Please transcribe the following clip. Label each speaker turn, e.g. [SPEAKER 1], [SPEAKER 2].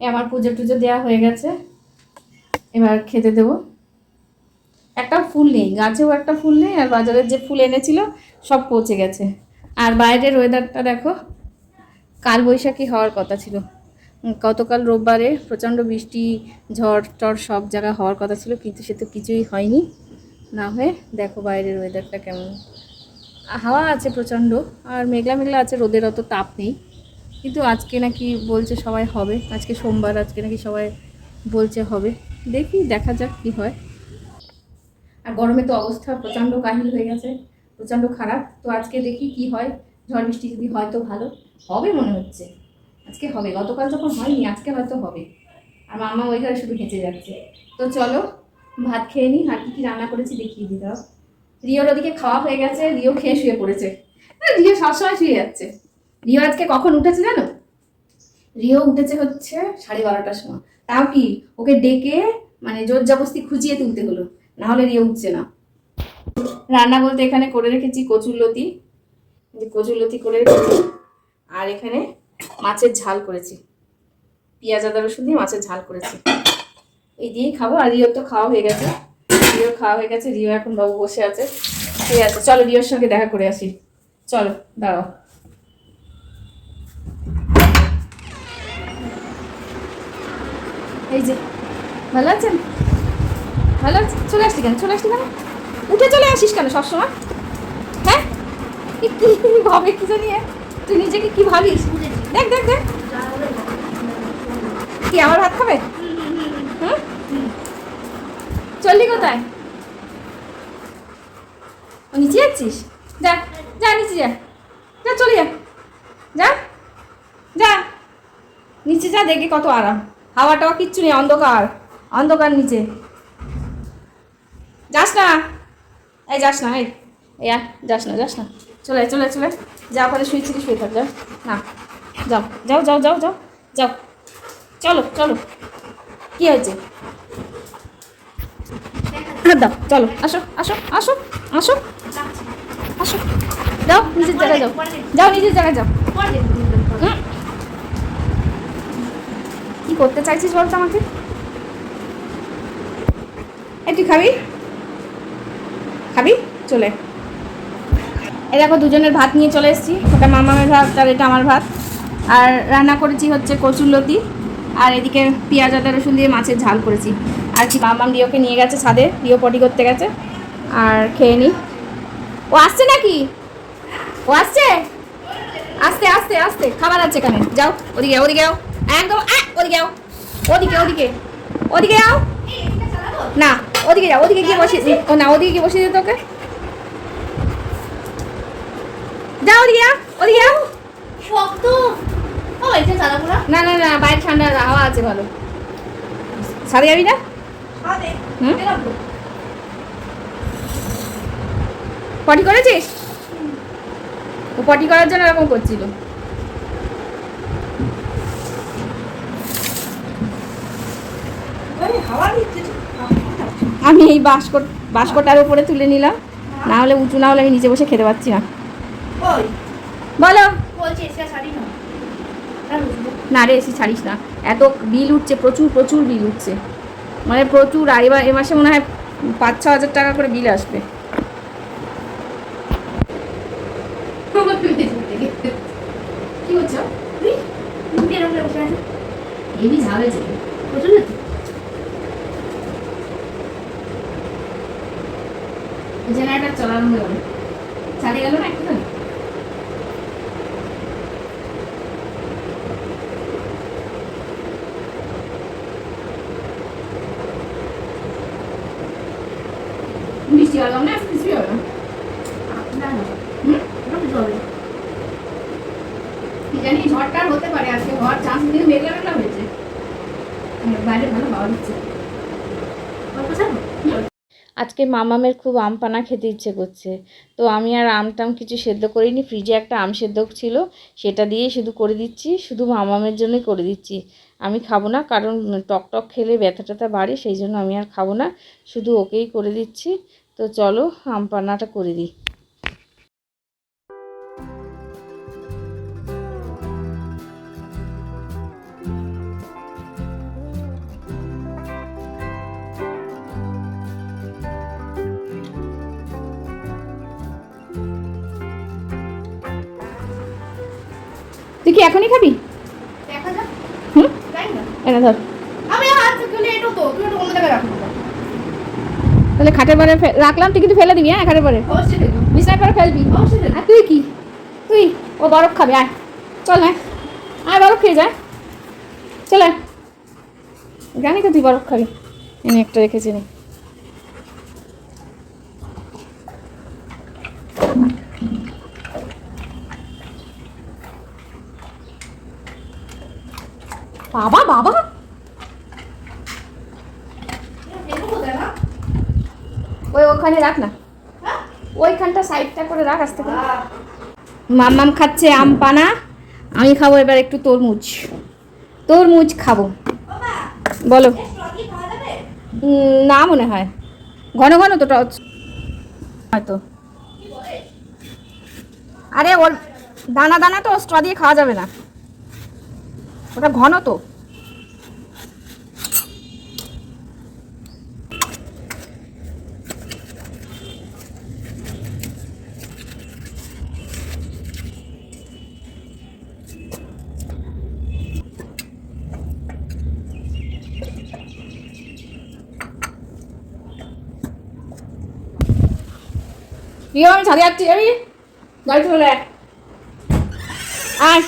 [SPEAKER 1] আমার পুজো টুজো দেওয়া হয়ে গেছে। এবার খেতে দেবো। একটা ফুল নেই, গাছেও একটা ফুল নেই, আর বাজারের যে ফুল এনেছিল সব পচে গেছে। আর বাইরের ওয়েদারটা দেখো কাল বৈশাখী হওয়ার কথা ছিল। গতকাল রোববারে প্রচণ্ড বৃষ্টি, ঝড়, টড় সব জায়গা হওয়ার কথা ছিল, কিন্তু সে তো কিছুই হয়নি। না হয়ে দেখো বাইরের ওয়েদারটা কেমন। হাওয়া আছে প্রচণ্ড, আর মেঘলা মেঘলা আছে, রোদের অত তাপ নেই। কিন্তু আজকে নাকি বলছে সবাই হবে। আজকে সোমবার, আজকে নাকি সবাই বলছে হবে। দেখি, দেখা যাক কি হয়। আর গরমে তো অবস্থা প্রচণ্ড কাহিল হয়ে গেছে, প্রচণ্ড খারাপ। তো আজকে দেখি কি হয়। ঝড় বৃষ্টি যদি হয় তো ভালো। হবে মনে হচ্ছে। আজকে হবে। গতকাল যখন হয়নি, আজকে হয়তো হবে। আর মামা ওই ঘরে শুধু হেঁচে যাচ্ছে। তো চলো, ভাত খেয়ে নিই আর কি কি রান্না করেছি দেখিয়ে দিই, দাও। রিওর ওদিকে খাওয়া হয়ে গেছে। রিও খেয়ে শুয়ে পড়েছে। রিও সবসময় শুয়ে যাচ্ছে। রিও আজকে কখন উঠেছে জানো? রিও উঠেছে হচ্ছে সাড়ে বারোটার সময়। তাও কি ওকে ডেকে মানে জোর জবস্তি খুঁজিয়ে তুলতে হলো? না হলে রিও উঠছে না। রান্না বলতে এখানে করে রেখেছি কচুরলতি। কচুরলতি করে রেখেছি। আর এখানে মাছের ঝাল করেছি। পেঁয়াজ, আদা, রসুন দিয়ে মাছের ঝাল করেছি। এই দিয়েই খাব। আর রিওর তো খাওয়া হয়ে গেছে। রিওর খাওয়া হয়ে গেছে। রিও এখন বাবু বসে আছে। ঠিক আছে, চলো রিওর সঙ্গে দেখা করে আসি। চলো, দাঁড়াও। এই যে, ভালো আছেন? ভালো আছে চলে আসলি কেন? চলে আসলি কেন? উঠে চলে আসিস কেন সবসময়? হ্যাঁ? কি ভাবে কি জানি তুই নিজেকে কি ভাবিস? দেখ দেখ দেখ। কি, আমার ভাত খাবে? চললি কোথায়? ও নিচে যাচ্ছিস? যা যা নিচে যা। যা, চলে যা। যা। যা। নিচে যা দেখে কত আরাম। হাওয়া টাওয়া কিচ্ছু নেই, অন্ধকার। অন্ধকার নিচে। যাস না। এই যাস না, এই। এই যাস না যাস না। চলে চলে চলে। যা ওখানে শুয়েছিলি শুয়ে থাক যাও না, যাও যাও যাও যাও যাও যাও। চলো চলো। কি হয়েছে? দাও, চলো, আসো আসো আসো আসো। আসো। যাও, নিজের জায়গায় যাও। যাও, নিজের জায়গায় যাও হুম। কি করতে চাইছিস বলতো আমাকে? এই তুই খাবি? খাবি? চলে। এই দেখো দুজনের ভাত নিয়ে চলে এসেছি। ওটা মামামের ভাত আর এটা আমার ভাত। আর রান্না করেছি হচ্ছে কচুরলতি আর এদিকে পেঁয়াজ আদা রসুন দিয়ে মাছের ঝাল করেছি। আর কি মামাম রিওকে নিয়ে গেছে ছাদে রিও পটি করতে গেছে। আর খেয়ে নি। ও আসছে নাকি? ও আসছে? আস্তে আস্তে আস্তে। খাবার আছে এখানে। যাও ওদিকে ওদিকে যাও একদম ওদিকে যাও ওদিকে ওদিকে। ওদিকে যাও না ওদিকে যাও ওদিকে গিয়ে বসিয়ে ও না ওদিকে গিয়ে বসিয়ে দিতে ওকে যাও ওদিকে যাও ওদিকে যাও
[SPEAKER 2] শক্ত। না
[SPEAKER 1] না না বাইরে ঠান্ডা হাওয়া আছে ভালো। সারে যাবি না? পটি করেছিস? ও পটি করার জন্য এরকম করছিল। আমি এই বাস্কট বাস্কটার উপরে তুলে নিলাম। না হলে উঁচু না হলে আমি নিচে বসে খেতে পাচ্ছি না। বলো।
[SPEAKER 2] না।
[SPEAKER 1] রে এসি ছাড়িস না। এত বিল উঠছে প্রচুর প্রচুর বিল উঠছে। মানে প্রচুর আর এবার এ মাসে মনে হয় পাঁচ ছ হাজার টাকা করে বিল আসবে কি করছ
[SPEAKER 2] তুই মুখে এরকম করে বসে আছিস
[SPEAKER 1] হেভি ঝাল হয়েছে। হয়ে গেল চালিয়ে গেল না একটুখানি? বৃষ্টি হলাম না কিছুই হবে না
[SPEAKER 2] না না
[SPEAKER 1] হুম
[SPEAKER 2] ওটা কিছু হবে না।
[SPEAKER 1] কি জানি ঝড়টা আর হতে পারে, আজকে হওয়ার চান্স কিন্তু মেঘলা মেঘলা হয়েছে। বাইরে ভালো
[SPEAKER 2] ছাড়বো
[SPEAKER 3] আজকে মামামের খুব আম পানা খেতে ইচ্ছে করছে। তো আমি আর আম টাম কিছু সেদ্ধ করিনি, ফ্রিজে একটা আম সেদ্ধ ছিল, সেটা দিয়েই শুধু করে দিচ্ছি, শুধু মামামের জন্যই করে দিচ্ছি। আমি খাব না, কারণ টক টক খেলে ব্যথা ট্যাথা বাড়ে, সেই জন্য আমি আর খাব না, শুধু ওকেই করে দিচ্ছি। তো চলো, আম পানাটা করে দিই।
[SPEAKER 1] কি এখনই খাবি? হুম? এনে ধর।
[SPEAKER 2] তুই
[SPEAKER 1] তাহলে খাটের পরে রাখলাম তুই কিন্তু ফেলে দিবি হ্যাঁ খাটের পরে? বিছানার পরে ফেলবি। আর তুই কি? তুই? ও বরফ খাবে আয়। চল আয়। আয় বরফ খেয়ে যায় চল জানি তো তুই বরফ খাবি। এনে একটা রেখেছি বাবা বাবা। ওই ওখানে রাখ না। ওইখানটা সাইডটা করে রাখ আসতে মাম্মাম খাচ্ছে আম পানা। আমি খাব এবার একটু তরমুজ। তরমুজ খাব। বলো। না মনে হয়। ঘন ঘন তো হয়তো। আরে ওর দানা দানা তো স্ট্র দিয়ে খাওয়া যাবে না। ওটা ঘন তো। আমি ছাদে যাচ্ছি আমি গাড়ি চলে আয়।